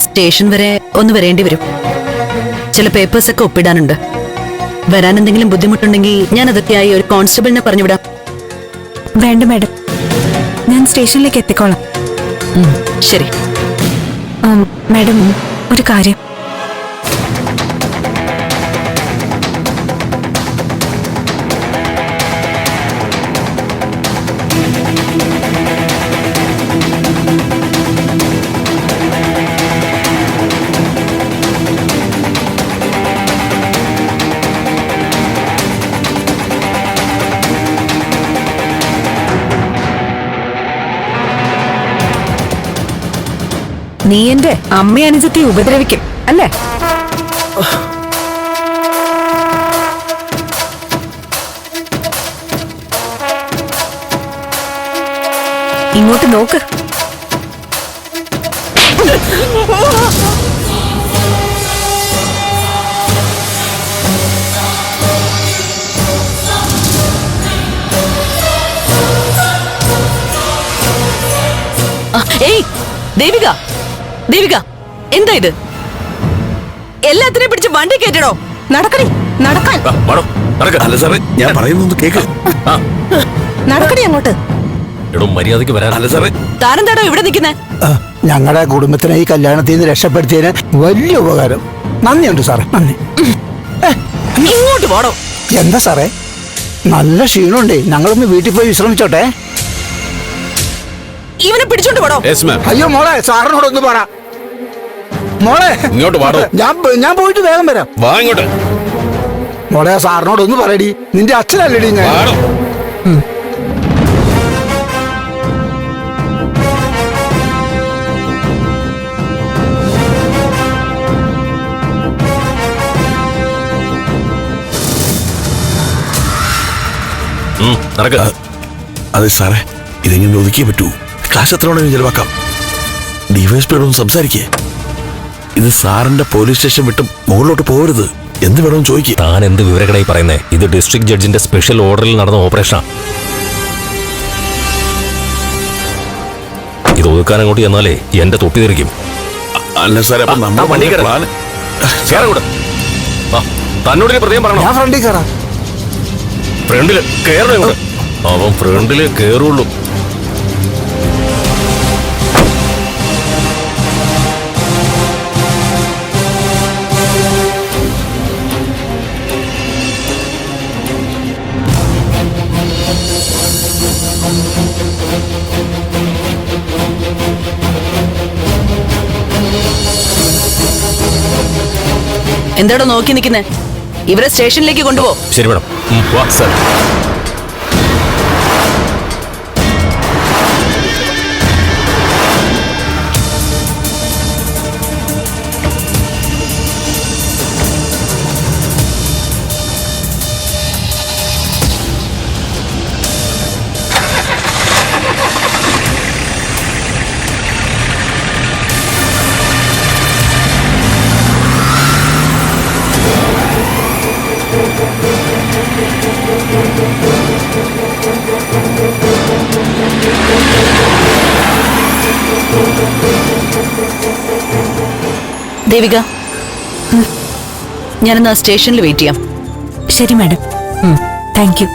Station വരെ ഒന്ന് വരേണ്ടി വരും. ചില പേപ്പേഴ്സ് ഒക്കെ ഒപ്പിടാനുണ്ട്. വരാൻ എന്തെങ്കിലും ബുദ്ധിമുട്ടുണ്ടെങ്കിൽ ഞാൻ അതൊക്കെയായി ഒരു കോൺസ്റ്റബിളിനെ പറഞ്ഞുവിടാം വേണ്ട മാഡം. ഞാൻ സ്റ്റേഷനിലേക്ക് എത്തിക്കോളാം. ശരി. മാഡം ഒരു കാര്യം. നീ എന്റെ അമ്മ അനുജത്തെ ഉപദ്രവിക്കും അല്ലേ? ഇങ്ങോട്ട് നോക്ക്. ഏയ് ദേവിക. ദേവിക എന്താ ഇത്? എല്ലാത്തിനെയും പിടിച്ച് വണ്ടി കയറ്റണോ? നടക്കടി നടക്കാൻ. അല്ല സാറേ ഞാൻ പറയുന്നൊന്ന് കേക്ക്. നടക്കടി അങ്ങോട്ട്. എടോ മര്യാദയ്ക്ക് വരാൻ. അല്ല സാറേ. താനെന്താടോ ഇവിടെ നിൽക്കുന്നേ? ഞങ്ങളുടെ കുടുംബത്തിനെ ഈ കല്യാണത്തിൽ നിന്ന് രക്ഷപ്പെടുത്തിയതിന് വലിയ ഉപകാരം. നന്ദിയുണ്ട് സാറേ നന്ദി. ഇങ്ങോട്ട് പോടോ എന്താ സാറേ? നല്ല ക്ഷീണമുണ്ടേ. ഞങ്ങളൊന്ന് വീട്ടിൽ പോയി വിശ്രമിച്ചോട്ടെ. ഇവനെ പിടിച്ചോണ്ട് പോടോ. അയ്യോ മോളെ സാറിനോടൊന്ന് പറ. മോളെ. ഇങ്ങോട്ട് വാടോ. ഞാൻ ഞാൻ പോയിട്ട് വേഗം വരാം. വാ ഇങ്ങോട്ട്. മോളെ സാറിനോട് ഒന്ന് പറയടി. നിന്റെ അച്ഛനല്ലേടി ഞാൻ. വാടോ. ഉം, നടക്ക്. അതെ സാറേ. ഇതെങ്ങനെ ഒതുക്കിയേ പറ്റൂ. ക്ലാസ് എത്ര വേണമെങ്കിലും ചെലവാക്കാം. ഡിവൈസ് ഒന്ന് സംസാരിക്കേ. ഇത് സാറിന്റെ പോലീസ് സ്റ്റേഷൻ വിട്ട് മുകളിലോട്ട് പോകരുത് എന്ത് വേണമെന്ന് ചോദിക്കുക താൻ എന്ത് വിവരക്കടായി പറയുന്നേ? ഇത് ഡിസ്ട്രിക്ട് ജഡ്ജിന്റെ സ്പെഷ്യൽ ഓർഡറിൽ നടന്ന ഓപ്പറേഷനാ. ഇത് ഒതുക്കാൻ അങ്ങോട്ട് ചെന്നാലേ എന്റെ തൊട്ടി തെറിക്കും. അല്ല സാറേ അപ്പൊ ആ, നമ്മൾ വണ്ടി കയറ്. പ്ലാൻ കേറാ കൂടെ. ആ, തന്നോട് പ്രത്യേകം പറയണോ? ഞാൻ ഫ്രണ്ടിൽ കയറാം. ഫ്രണ്ടിൽ കേറണോ അവൻ ഫ്രണ്ടിൽ കേറുള്ളൂ എന്താടോ നോക്കി നിൽക്കുന്നേ ഇവരെ സ്റ്റേഷനിലേക്ക് കൊണ്ടുപോ. ശരി മേഡം. ദേവിക ഞാനൊന്ന് ആ സ്റ്റേഷനിൽ വെയിറ്റ് ചെയ്യാം. ശരി മാഡം. Thank you.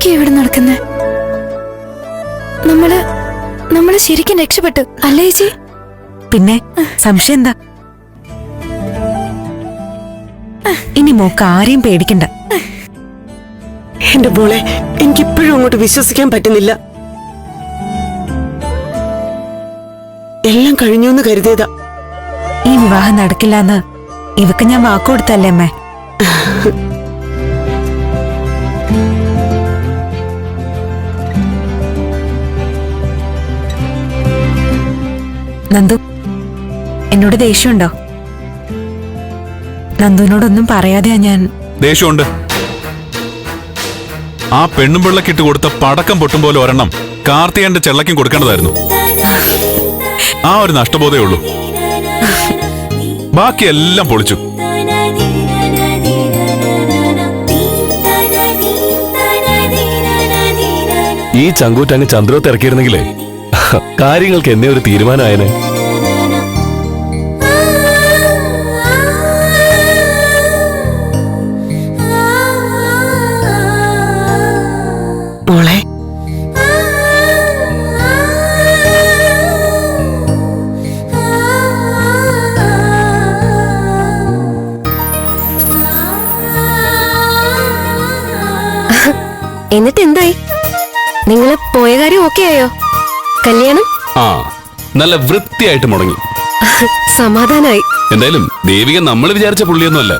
എന്തൊക്കെയാ ഇവിടെ നടക്കുന്നത് നമ്മൾ നമ്മൾ ശരിക്കും രക്ഷപ്പെട്ടു അല്ലേ ചേച്ചി? പിന്നെ സംശയം എന്താ? ഇനി മോക്ക് ആരെയും പേടിക്കണ്ട. എന്റെ മോളെ എനിക്കിപ്പോഴും അങ്ങോട്ട് വിശ്വസിക്കാൻ പറ്റുന്നില്ല. എല്ലാം കഴിഞ്ഞു എന്ന് കരുതിയതാ. ഈ വിവാഹം നടക്കില്ല എന്ന് ഇവക്ക് ഞാൻ വാക്കുകൊടുത്തല്ലേ അമ്മേ? നന്ദു എന്നോട് ദേഷ്യമുണ്ടോ? നന്ദുവിനോടൊന്നും പറയാതെയാ ഞാൻ ദേഷ്യമുണ്ട്. ആ പെണ്ണും പിള്ളക്കിട്ട് കൊടുത്ത പടക്കം പൊട്ടും പോലെ ഒരെണ്ണം കാർത്തികന്റെ ചെള്ളക്കും കൊടുക്കേണ്ടതായിരുന്നു. ആ ഒരു നഷ്ടബോധേ ഉള്ളൂ. ബാക്കിയെല്ലാം പൊളിച്ചു. ഈ ചങ്കൂറ്റങ്ങ് ചന്ദ്രോ ഇറക്കിയിരുന്നെങ്കിലേ കാര്യങ്ങൾക്ക് എന്നെ ഒരു തീരുമാനമായനെ. മോളെ. എന്നിട്ട് എന്തായി? നിങ്ങൾ പോയ കാര്യം ഓക്കെ ആയോ? കല്യാണം? ആ നല്ല വൃത്തിയായിട്ട് മുടങ്ങി. സമാധാനായി. എന്തായാലും ദേവിക നമ്മൾ വിചാരിച്ച പുള്ളിയൊന്നുമല്ല.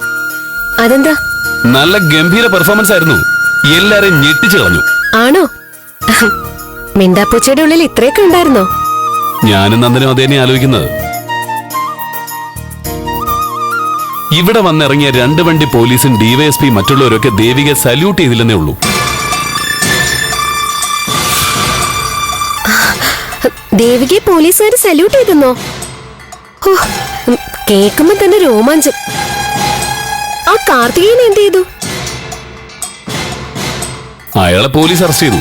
അതെന്താ? നല്ല ഗംഭീര പെർഫോമൻസ് ആയിരുന്നു. എല്ലാരെയും ഞെട്ടിച്ചു കളഞ്ഞു. ആണോ? മിണ്ടാപ്പൂച്ചയുടെ ഉള്ളിൽ ഇത്രയൊക്കെ ഉണ്ടായിരുന്നോ? ഞാനും നന്ദനും അതേ ആലോചിക്കുന്നത്. ഇവിടെ വന്നിറങ്ങിയ രണ്ട് വണ്ടി പോലീസും ഡിവൈഎസ്പി മറ്റുള്ളവരൊക്കെ ദേവികയെ സല്യൂട്ട് ചെയ്തില്ലെന്നേ ഉള്ളൂ. ദേവികയെ പോലീസുകാർ സല്യൂട്ട് ചെയ്തെന്നോ? ഹോ, കേൾക്കുമ്പോ തന്നെ രോമാഞ്ചം. ആ കാർത്തികേനെ എന്ത് ചെയ്തു? അയാളെ പോലീസ് അറസ്റ്റ് ചെയ്തു.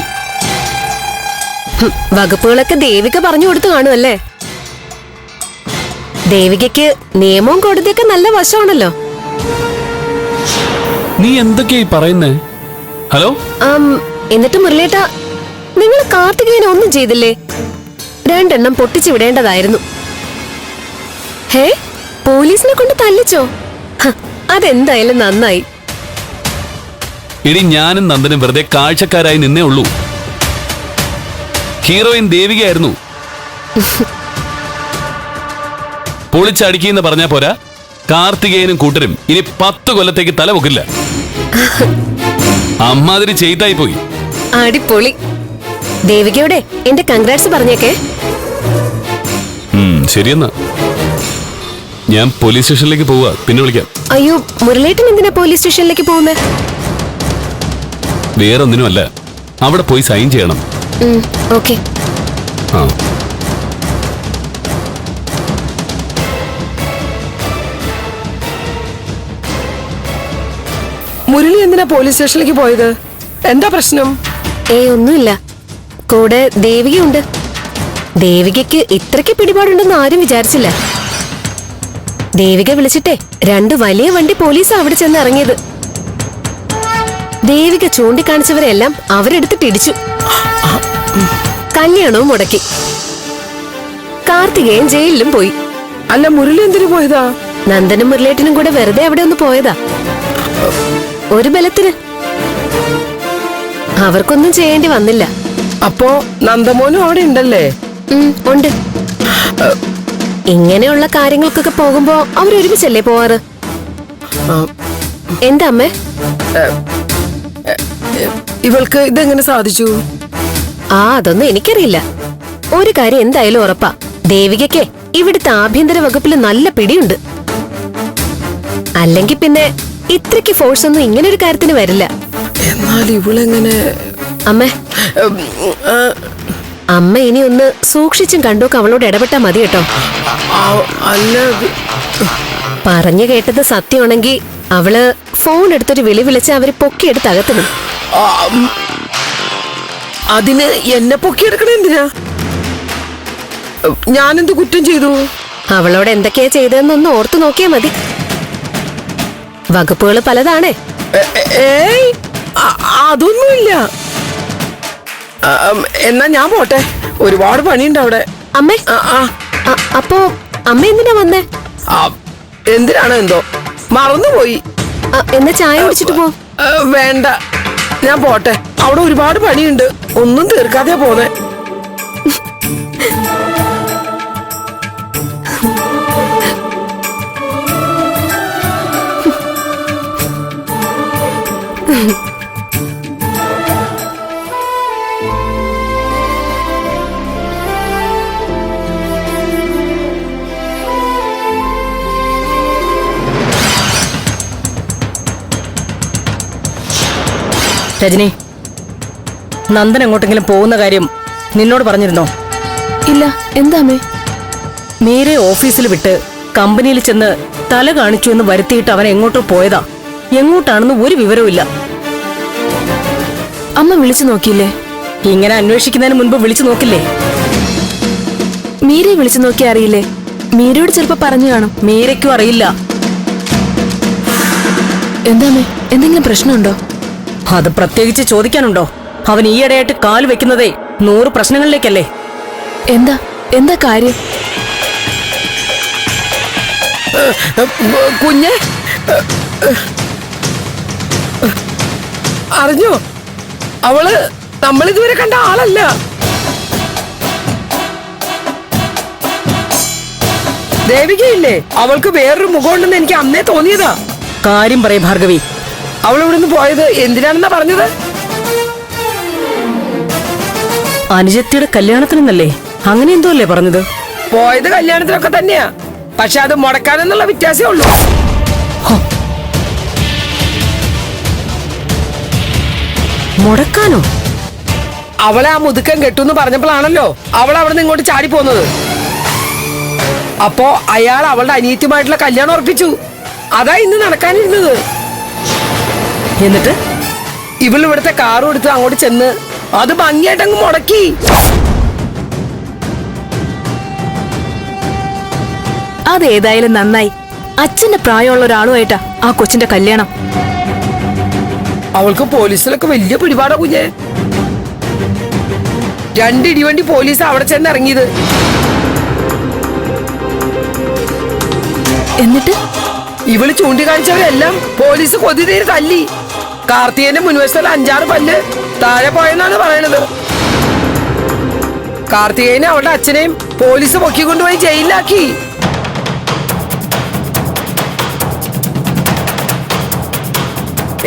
വകുപ്പുകളൊക്കെ ദേവിക പറഞ്ഞു കൊടുത്തു കാണുമല്ലേ ദേവികയ്ക്ക് നിയമവും കോടതിയൊക്കെ നല്ല വശമാണല്ലോ. നീ എന്തൊക്കെയായി പറയുന്നേ? ഹലോ? എന്നിട്ട് മുരളേട്ട നിങ്ങൾ കാർത്തികേനെ ഒന്നും ചെയ്തില്ലേ? രണ്ടെണ്ണം പൊട്ടിച്ചു വിടേണ്ടതായിരുന്നു. ഹേ പോലീസിനെ കൊണ്ട് തല്ലിച്ചോ? അതെന്തായാലും നന്നായി. ഇടി ഞാനും നന്ദനും വെറുതെ കാഴ്ചക്കാരായി നിന്നേ ഉള്ളൂ. ഹീറോയിൻ ദേവികയായിരുന്നു. പൊളിച്ചടിക്കുന്ന പറഞ്ഞാ പോരാ. കാർത്തികേയനും കൂട്ടരും ഇനി പത്ത് കൊല്ലത്തേക്ക് തല പൊക്കില്ല അമ്മാതിരി ചെയ്തായി പോയി. അടിപൊളി. ദേവികയോടെ എന്റെ കൺഗ്രാറ്റ്സ് പറഞ്ഞേക്കേ. ശരിയെന്നാ. ഞാൻ പോലീസ് സ്റ്റേഷനിലേക്ക് പോവാ പിന്നെ വിളിക്കാം. അയ്യോ മുരളേട്ടൻ എന്തിനാ പോലീസ് സ്റ്റേഷനിലേക്ക് പോകുന്നത് വേറൊന്നിനുമല്ല. അവിടെ പോയി സൈൻ ചെയ്യണം. ഓക്കെ ആ. മുരളി എന്തിനാ പോലീസ് സ്റ്റേഷനിലേക്ക് പോയത്? എന്താ പ്രശ്നം? ഏ ഒന്നുമില്ല. കൂടെ ദേവികയുണ്ട്. ദേവികയ്ക്ക് ഇത്രയ്ക്ക് പിടിപാടുണ്ടെന്ന് ആരും വിചാരിച്ചില്ല. ദേവിക വിളിച്ചിട്ടെ രണ്ട് വലിയ വണ്ടി പോലീസ് അവിടെ ചെന്ന് ഇറങ്ങിയത്. ദേവിക ചൂണ്ടിക്കാണിച്ചവരെല്ലാം അവരെടുത്ത് പിടിച്ചു. കല്യാണവും മുടക്കി. കാർത്തികേയൻ ജയിലിലും പോയി. അല്ല മുരളി എന്തിനു പോയതാ? നന്ദനും മുരളേട്ടനും കൂടെ വെറുതെ അവിടെ ഒന്ന് പോയതാ. ഒരു ബലത്തിന് അവർക്കൊന്നും ചെയ്യേണ്ടി വന്നില്ല. അപ്പോ നന്ദമോനും അവിടെ ഉണ്ടല്ലേ? ഉണ്ട്. ഇങ്ങനെയുള്ള കാര്യങ്ങൾക്കൊക്കെ പോകുമ്പോ അവരൊരുമിച്ചല്ലേ പോവാറ്? എന്താ അമ്മേ? ഇവൾക്ക് ഇതെങ്ങനെ സാധിച്ചു? ആ അതൊന്നും എനിക്കറിയില്ല. ഒരു കാര്യം എന്തായാലും ഉറപ്പാ. ദേവികയ്ക്ക് ഇവിടുത്തെ ആഭ്യന്തര വകുപ്പിൽ നല്ല പിടിയുണ്ട്. അല്ലെങ്കിൽ പിന്നെ ഇത്രയ്ക്ക് ഫോഴ്സ് ഒന്നും ഇങ്ങനെ ഒരു കാര്യത്തിന് വരില്ല. എന്നാൽ ഇവളെങ്ങനെ അമ്മേ അമ്മ ഇനി ഒന്ന് സൂക്ഷിച്ചും കണ്ടോക്ക് അവളോട് ഇടപെട്ടാ മതി കേട്ടോ. അല്ല പറഞ്ഞു കേട്ടത് സത്യമാണെങ്കിൽ അവൾ ഫോൺ എടുത്തൊരു വിളി വിളിച്ച് അവർ പൊക്കിയെടുത്ത് അകത്തിടും അതിന് എന്നെ പൊക്കിയെടുക്കണ എന്തിനാ? ഞാനെന്ത് കുറ്റം ചെയ്തു? അവളോട് എന്തൊക്കെയാ ചെയ്തതെന്നൊന്ന് ഓർത്തു നോക്കിയാ മതി. വകുപ്പുകൾ പലതാണേ. അതൊന്നുമില്ല. എന്നാ ഞാൻ പോട്ടെ. ഒരുപാട് പണിയുണ്ട് അവിടെ. അമ്മേ. അപ്പോ അമ്മ എന്തിനാ വന്നേ? എന്തിനാണ് എന്തോ? മറന്നുപോയി. എന്നാ ചായ കുടിച്ചിട്ട് പോ. വേണ്ട. ഞാൻ പോട്ടെ. അവിടെ ഒരുപാട് പണിയുണ്ട്. ഒന്നും തീർക്കാതെ പോന്നെ. രജനി നന്ദൻ എങ്ങോട്ടെങ്കിലും പോകുന്ന കാര്യം നിന്നോട് പറഞ്ഞിരുന്നോ? ഇല്ല എന്താമേ നേരെ മീരെ ഓഫീസിൽ വിട്ട് കമ്പനിയിൽ ചെന്ന് തല കാണിച്ചു എന്ന് വരുത്തിയിട്ട് അവൻ എങ്ങോട്ടോ പോയതാ. എങ്ങോട്ടാണെന്ന് ഒരു വിവരവുമില്ല അമ്മ വിളിച്ചു നോക്കിയില്ലേ? ഇങ്ങനെ അന്വേഷിക്കുന്നതിന് മുൻപ് വിളിച്ചു നോക്കില്ലേ? മീരയെ വിളിച്ചു നോക്കി അറിയില്ലേ? മീരയോട് ചിലപ്പോ പറഞ്ഞു കാണും. മീരയ്ക്കും അറിയില്ല. എന്താമേ എന്തെങ്കിലും പ്രശ്നമുണ്ടോ? അത് പ്രത്യേകിച്ച് ചോദിക്കാനുണ്ടോ? അവൻ ഈയിടെയായിട്ട് കാൽ വെക്കുന്നതേ നൂറ് പ്രശ്നങ്ങളിലേക്കല്ലേ? എന്താ? എന്താ കാര്യം? കുഞ്ഞെ? അറിഞ്ഞോ? അവൾ നമ്മൾ ഇതുവരെ കണ്ട ആളല്ല. ദേവികയില്ലേ? അവൾക്ക് വേറൊരു മുഖമുണ്ടെന്ന് എനിക്ക് അന്നേ തോന്നിയതാ. കാര്യം പറയും ഭാർഗവി. അവൾ ഇവിടുന്ന് പോയത് എന്തിനാണെന്നാ പറഞ്ഞത്? അനുജത്തിയുടെ കല്യാണത്തിനെന്നല്ലേ? അങ്ങനെ എന്തോ അല്ലേ പറഞ്ഞത്? പോയത് കല്യാണത്തിനൊക്കെ തന്നെയാ. പക്ഷെ അത് മുടക്കാനെന്നുള്ള വ്യത്യാസമേ ഉള്ളൂ. മുടക്കാനോ? അവളെ ആ മുതുക്കൻ കെട്ടുന്ന് പറഞ്ഞപ്പോഴാണല്ലോ അവൾ അവിടെ നിന്ന് ഇങ്ങോട്ട് ചാടി പോന്നത് അപ്പോ അയാൾ അവളുടെ അനിയത്തിയുമായിട്ടുള്ള കല്യാണം ഉറപ്പിച്ചു. അതാ ഇന്ന് നടക്കാനിരുന്നത്. എന്നിട്ട് ഇവൾ ഇവിടുത്തെ കാറും എടുത്ത് അങ്ങോട്ട് ചെന്ന് അത് ഭംഗിയായിട്ടങ്ങ് മുടക്കി. അതേതായാലും നന്നായി. അച്ഛന്റെ പ്രായമുള്ള ഒരാളുമായിട്ടാ ആ കൊച്ചിന്റെ കല്യാണം. അവൾക്ക് പോലീസിലൊക്കെ വലിയ പിടിപാടാ കുഞ്ഞെ. രണ്ടിടിവണ്ടി പോലീസ് അവിടെ ചെന്ന് ഇറങ്ങിയത്. എന്നിട്ട്? ഇവൾ ചൂണ്ടിക്കാണിച്ചവരെല്ലാം പോലീസ് കൊതി തീരെ തല്ലി. കാർത്തികന്റെ മുൻവശത്തുള്ള അഞ്ചാറ് പല്ല് താഴെ പോയെന്നാണ് പറയണത്. കാർത്തികേനെ അവളുടെ അച്ഛനെയും പോലീസ് പൊക്കിക്കൊണ്ടുപോയി ജയിലിലാക്കി.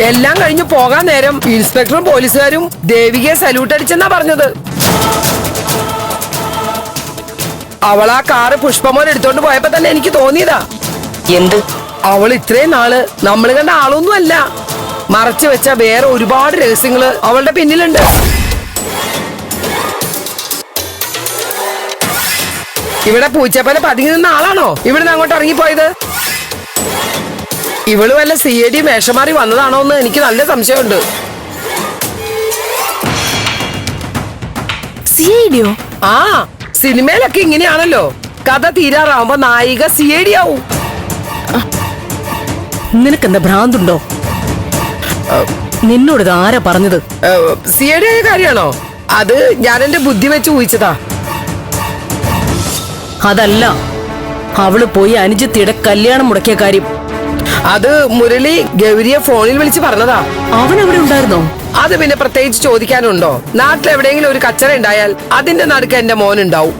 എല്ലാം കഴിഞ്ഞു പോകാൻ നേരം ഇൻസ്പെക്ടറും പോലീസുകാരും ദേവികയെ സല്യൂട്ട് അടിച്ചെന്നാ പറഞ്ഞത്. അവൾ ആ കാറ് പുഷ്പമോൻ എടുത്തോണ്ട് പോയപ്പോ തന്നെ എനിക്ക് തോന്നിയതാ. എന്ത്? അവൾ ഇത്രയും നാൾ നമ്മൾ കണ്ട ആളൊന്നും അല്ല മറച്ചു വെച്ച വേറെ ഒരുപാട് രഹസ്യങ്ങൾ അവളുടെ പിന്നിലുണ്ട്. ഇവിടെ പൂച്ചപ്പല പതുങ്ങി നിന്ന ആളാണോ? ഇവിടുന്ന് അങ്ങോട്ട് ഇറങ്ങിപ്പോയത്? ഇവൾ വല്ല സി എ ഡി മേഷമാറി വന്നതാണോ എന്ന് എനിക്ക് നല്ല സംശയമുണ്ട്. സി ഐ ഡിയോ ആ സിനിമയിലൊക്കെ ഇങ്ങനെയാണല്ലോ. കഥ തീരാറാവുമ്പോ നായിക സി എ ഡി ആവും. നിനക്കെന്താ ഭ്രാന്തുണ്ടോ? നിന്നോട് ഇത് ആരാ പറഞ്ഞത്? സി എ ഡി ആയ കാര്യമാണോ? അത് ഞാൻ എന്റെ ബുദ്ധി വെച്ച് ഊഹിച്ചതാ. അതല്ല അവൾ പോയി അനുജത്തിയുടെ കല്യാണം മുടക്കിയ കാര്യം. അത് മുരളി ഗൗരിയെ ഫോണിൽ വിളിച്ച് പറഞ്ഞതാ. അവൻ അവിടെ ഉണ്ടായിരുന്നോ? അത് പിന്നെ പ്രത്യേകിച്ച് ചോദിക്കാനുണ്ടോ? നാട്ടിലെവിടെയെങ്കിലും ഒരു കച്ചറ ഉണ്ടായാൽ അതിന്റെ നടുക്ക് എന്റെ മോൻ ഉണ്ടാവും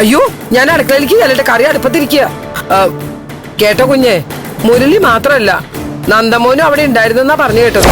അയ്യോ ഞാൻ അടുക്കളയിലേക്ക് ചെല്ലിട്ട് കറി അടുപ്പത്തിരിക്കുക. കേട്ടോ കുഞ്ഞെ മുരളി മാത്രമല്ല നന്ദമോനും അവിടെ ഉണ്ടായിരുന്നു എന്നാ പറഞ്ഞു കേട്ടത്.